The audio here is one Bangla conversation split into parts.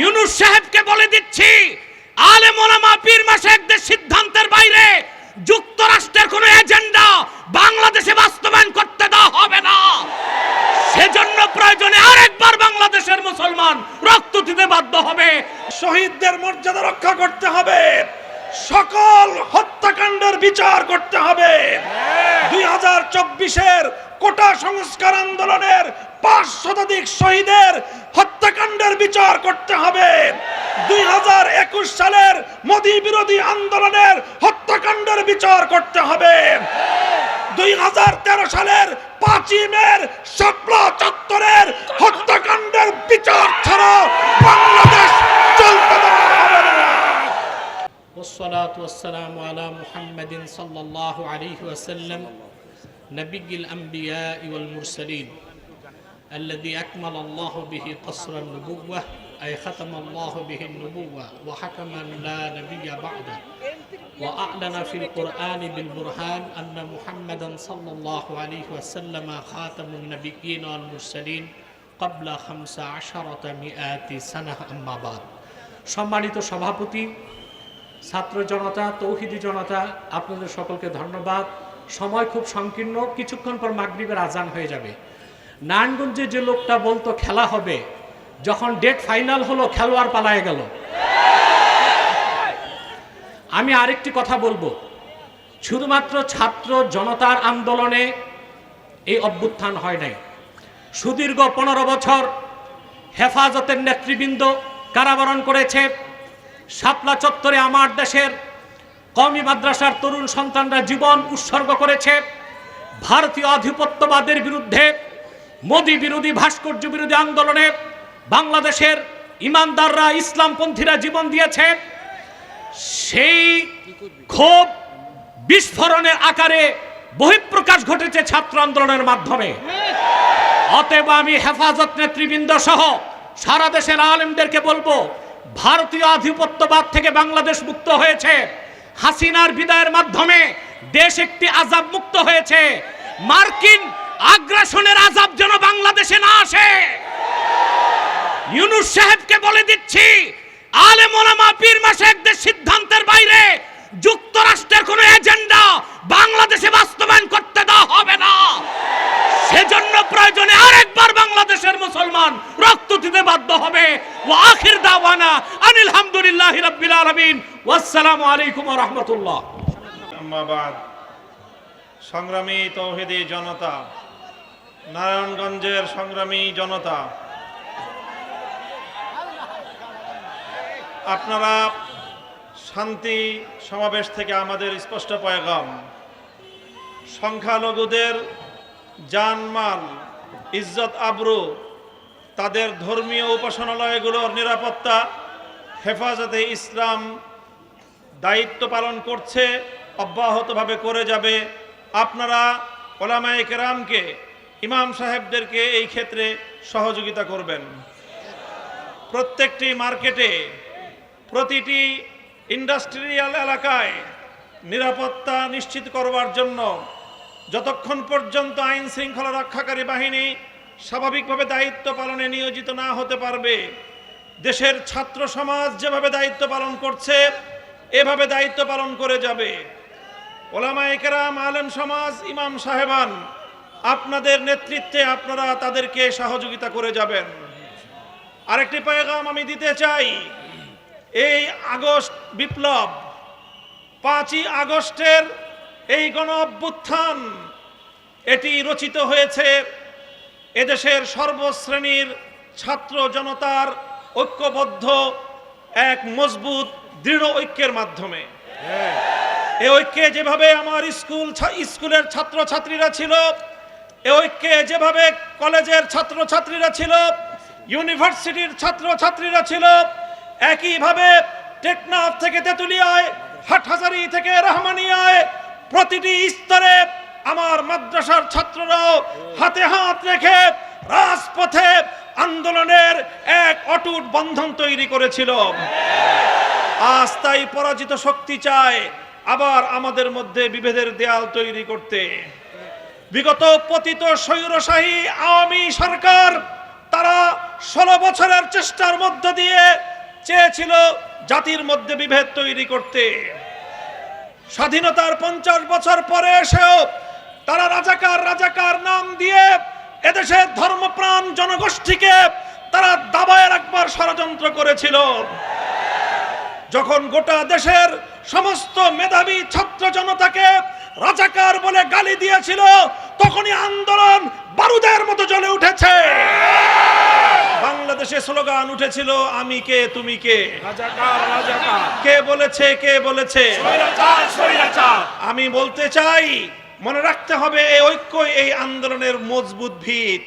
ইউনুস সাহেবকে বলে দিচ্ছি আলেম ওলামা পীর মাসেকদের সিদ্ধান্তের বাইরে যুক্তরাষ্ট্রের কোনো এজেন্ডা বাংলাদেশে বাস্তবায়ন করতে দেওয়া হবে না। সেজন্য প্রয়োজনে আরেকবার বাংলাদেশের মুসলমান রক্ত দিতে বাধ্য হবে। শহীদদের মর্যাদা রক্ষা করতে হবে। সকল হত্যাকাণ্ডের বিচার করতে হবে। দুই হাজার চব্বিশের কোটা সংস্কার আন্দোলনের পাঁচ শতাধিক শহীদের হত্যাকাণ্ডের বিচার করতে হবে দুই হাজার একুশ সালের মোদী বিরোধী আন্দোলনের হত্যাকাণ্ডের বিচার করতে হবে দুই হাজার তেরো সালের পাঁচই মের শাপলা চত্বরের হত্যাকাণ্ডের বিচার ছাড়া বাংলাদেশ চলতে দেওয়া হবে না والصلاة والسلام على محمد صلى الله عليه وسلم نبي الأنبياء والمرسلين الذي أكمل الله به قصر النبوة أي ختم الله به النبوة وحكم أن لا نبي بعده وأعلن في القرآن بالبرهان أن محمدا صلى الله عليه وسلم خاتم النبيين والمرسلين قبل خمس عشرة مئات سنة أما بعد সম্মানিত সভাপতি ছাত্র জনতা তৌহিদি জনতা আপনাদের সকলকে ধন্যবাদ সময় খুব সংকীর্ণ কিছুক্ষণ পর মাগরিবের আজান হয়ে যাবে নারায়ণগঞ্জে যে লোকটা বলতো খেলা হবে, যখন ডেট ফাইনাল হলো, খেলোয়াড় পালায় গেল। আমি আরেকটি কথা বলব। শুধুমাত্র ছাত্র জনতার আন্দোলনে এই অভ্যুত্থান হয় নাই। সুদীর্ঘ পনেরো বছর হেফাজতের নেতৃবৃন্দ কারাবরণ করেছে। শাপলা চত্বরে আমার দেশের কমি মাদ্রাসার তরুণ সন্তানরা জীবন উৎসর্গ করেছে। ভারতীয় আধিপত্যবাদের বিরুদ্ধে মোদী বিরোধী, ভাস্কর্য বিরোধী আন্দোলনে বাংলাদেশের ইমানদাররা, ইসলামপন্থীরা জীবন দিয়েছে। সেই ক্ষোভ বিস্ফোরণের আকারে বহিঃপ্রকাশ ঘটেছে ছাত্র আন্দোলনের মাধ্যমে। অতএব আমি হেফাজত নেতৃবৃন্দ সহ সারা দেশের আলেমদেরকে বলব, ভারতীয় আধিপত্যবাদ থেকে বাংলাদেশ মুক্ত হয়েছে। হাসিনার বিদায়ের মাধ্যমে দেশ একটি আজাব মুক্ত হয়েছে। মার্কিন আগ্রাসনের আজাব যেন বাংলাদেশে না আসে। ইউনুস সাহেবকে বলে দিচ্ছি, আলেম ওলামা পীর মাসেকদের সিদ্ধান্তের বাইরে যুক্তরাষ্ট্রের কোনো এজেন্ডা বাংলাদেশে বাস্তবায়ন করতে দেওয়া হবে না। সেজন্য প্রয়োজনে আরেকবার বাংলাদেশের মুসলমান রক্ত দিতে বাধ্য হবে। ও আখির দাওয়ানা আনিল হামদুলিল্লাহ রাব্বিল আলামিন। ওয়াসসালামু আলাইকুম ওয়া রাহমাতুল্লাহ। আম্মাবাদ, সংগ্রামী তৌহিদি জনতা নারায়ণগঞ্জের সংগ্রামী জনতা। আপনারা শান্তি সমাবেশ থেকে আমাদের স্পষ্ট পয়গাম। সংখ্যালঘুদের জানমাল, ইজ্জত, আবরু, তাদের ধর্মীয় উপাসনালয়গুলোর নিরাপত্তা, হেফাজতে ইসলাম দায়িত্ব পালন করছে, অব্যাহতভাবে করে যাবে। আপনারা ওলামায়ে কেরামকে ইমাম সাহেবদেরকে এই ক্ষেত্রে সহযোগিতা করবেন। প্রত্যেকটি মার্কেটে, প্রতিটি ইন্ডাস্ট্রিয়াল এলাকায় নিরাপত্তা নিশ্চিত করবার জন্য যতক্ষণ পর্যন্ত আইন শৃঙ্খলা রক্ষাকারী বাহিনী স্বাভাবিকভাবে দায়িত্ব পালনে নিয়োজিত না হতে পারবে, দেশের ছাত্র সমাজ যেভাবে দায়িত্ব পালন করছে, এভাবে দায়িত্ব পালন করে যাবে। ওলামা একরাম আলেম সমাজ, ইমাম সাহেবান আপনাদের নেতৃত্বে আপনারা তাদেরকে সহযোগিতা করে যাবেন। আরেকটি পয়গাম আমি দিতে চাই। এই আগস্ট বিপ্লব পাঁচই আগস্টের এই গণ অভ্যুত্থান এটি রচিত হয়েছে এদেশের সর্বশ্রেণীর ছাত্র জনতার ঐক্যবদ্ধ এক মজবুত দৃঢ় ঐক্যের মাধ্যমে। এ ঐক্যে যেভাবে আমার স্কুল স্কুলের ছাত্র ছাত্রীরা ছিল ঐক্যে যেভাবে কলেজের ছাত্র ছাত্রীরা ছিল, ইউনিভার্সিটির ছাত্র ছাত্রীরা ছিল, একইভাবে টেকনাফ থেকে তেঁতুলিয়ায়, হাটহাজারি থেকে রহমানিয়ায় প্রতিটি স্তরে আমার মাদ্রাসার ছাত্ররাও হাতে হাত রেখে রাজপথে আন্দোলনের এক অটুট বন্ধন তৈরি করেছিল। আজ তাই পরাজিত শক্তি চায় আবার আমাদের মধ্যে বিভেদের দেয়াল তৈরি করতে। বিগত পতিত স্বৈরশাহী আওয়ামী সরকার তারা ষোলো বছরের চেষ্টার মধ্য দিয়ে চেয়েছিল জাতির মধ্যে বিভেদ তৈরি করতে। স্বাধীনতার পঞ্চাশ বছর পরে এসেও তারা রাজাকার রাজাকার নাম দিয়ে এদেশের ধর্মপ্রাণ জনগোষ্ঠীকে তারা দাবায় রাখবার ষড়যন্ত্র করেছিল। যখন গোটা দেশের সমস্ত মেধাবী ছাত্র জনতাকে রাজাকার বলে গালি দিয়েছিল তখনই আন্দোলন বারুদের মতো জ্বলে উঠেছে। বাংলাদেশে স্লোগান উঠেছিল আমি কে তুমি কে? কে বলেছে কে বলেছে? আমি বলতে চাই মনে রাখতে হবে এই ঐক্য এই আন্দোলনের মজবুত ভিত।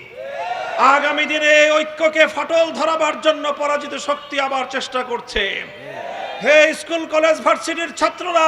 আগামী দিনে এই ঐক্যকে ফাটল ধরাবার জন্য পরাজিত শক্তি আবার চেষ্টা করছে। হে স্কুল কলেজ ভার্সিটির ছাত্ররা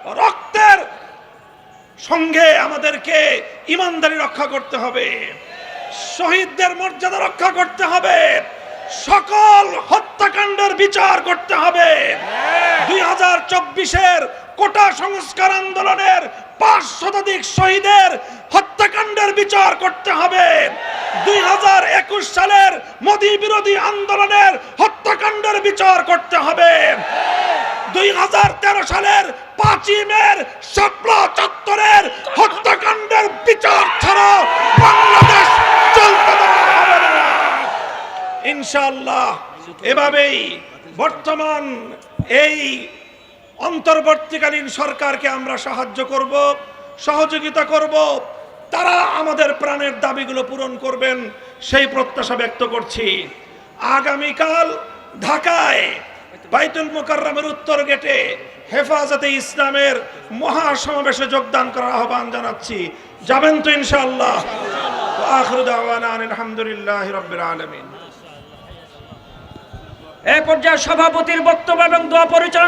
সঙ্গে আমাদেরকে ইমানদারি রক্ষা করতে হবে। শহীদদের মর্যাদা রক্ষা করতে হবে। সকল হত্যাকাণ্ডের বিচার করতে হবে। দুই হাজার চব্বিশের কোটা সংস্কার আন্দোলনের পাঁচ শতাধিক শহীদের হত্যাকাণ্ডের বিচার করতে হবে। দুই হাজার একুশ সালের মোদী বিরোধী আন্দোলনের হত্যাকাণ্ডের বিচার করতে হবে। দুই হাজার তেরো সালের পাঁচই মের শাপলা চত্বরের হত্যাকাণ্ডের বিচার ছাড়া বাংলাদেশ চলতে ইনশাআল্লাহ, এভাবেই বর্তমান এই অন্তর্বর্তীকালীন সরকারকে আমরা সাহায্য করব, সহযোগিতা করব। তারা আমাদের প্রাণের দাবিগুলো পূরণ করবেন, সেই প্রত্যাশা ব্যক্ত করছি। আগামীকাল ঢাকায় বাইতুল মোকাররমের উত্তর গেটে হেফাজতে ইসলামের মহাসমাবেশে যোগদান করার আহ্বান জানাচ্ছি। যাবেন তো ইনশাআল্লাহ। আলামিন। এ পর্যায়ে সভাপতির বক্তব্য এবং দোয়া পরিচালনা